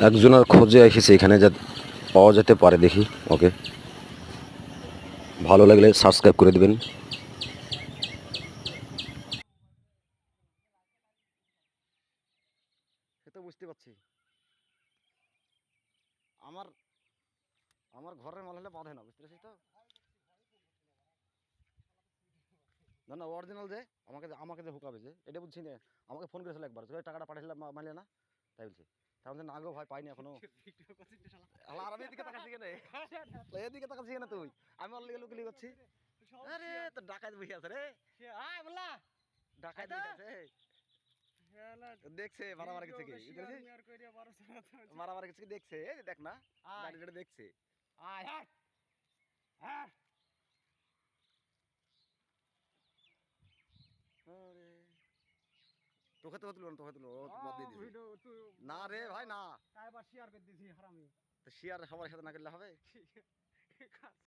একজনের খোঁজে এসেছে এখানে যা পাওয়া যেতে পারে দেখি, ওকে। ভালো লাগলে সাবস্ক্রাইব করে দেবেন। বুঝতে পারছি। আমার আমার ঘরের মাল হলে বাঁধে না, বুঝতে পারছিস তো? না না অরিজিনাল যে, আমাকে আমাকে যে হুকাবে যে, এটা বুঝছি না। আমাকে ফোন করেছিল একবার টাকাটা পাঠাইলাম মা- মানলে না? তাই বলছি। তার মধ্যে ভাই পাইনি এখনও। আলা আর আমি এদিকে তাকাচ্ছি কেন? এদিকে তাকাচ্ছি কেন তুই? আমি লিগে লুকলি করছি। আরে তো ডাকাত বই আছে রে। ডাকাত বই আছে দেখছে মারামারি কিছু কি? মারামারি কিছু কি? দেখছে দেখ না। দেখছে। আরে তোকে তো তুলো না তোকে তুলো মত দিয়ে দিছে না রে ভাই না। তো শেয়ার সবার সাথে না করলে হবে?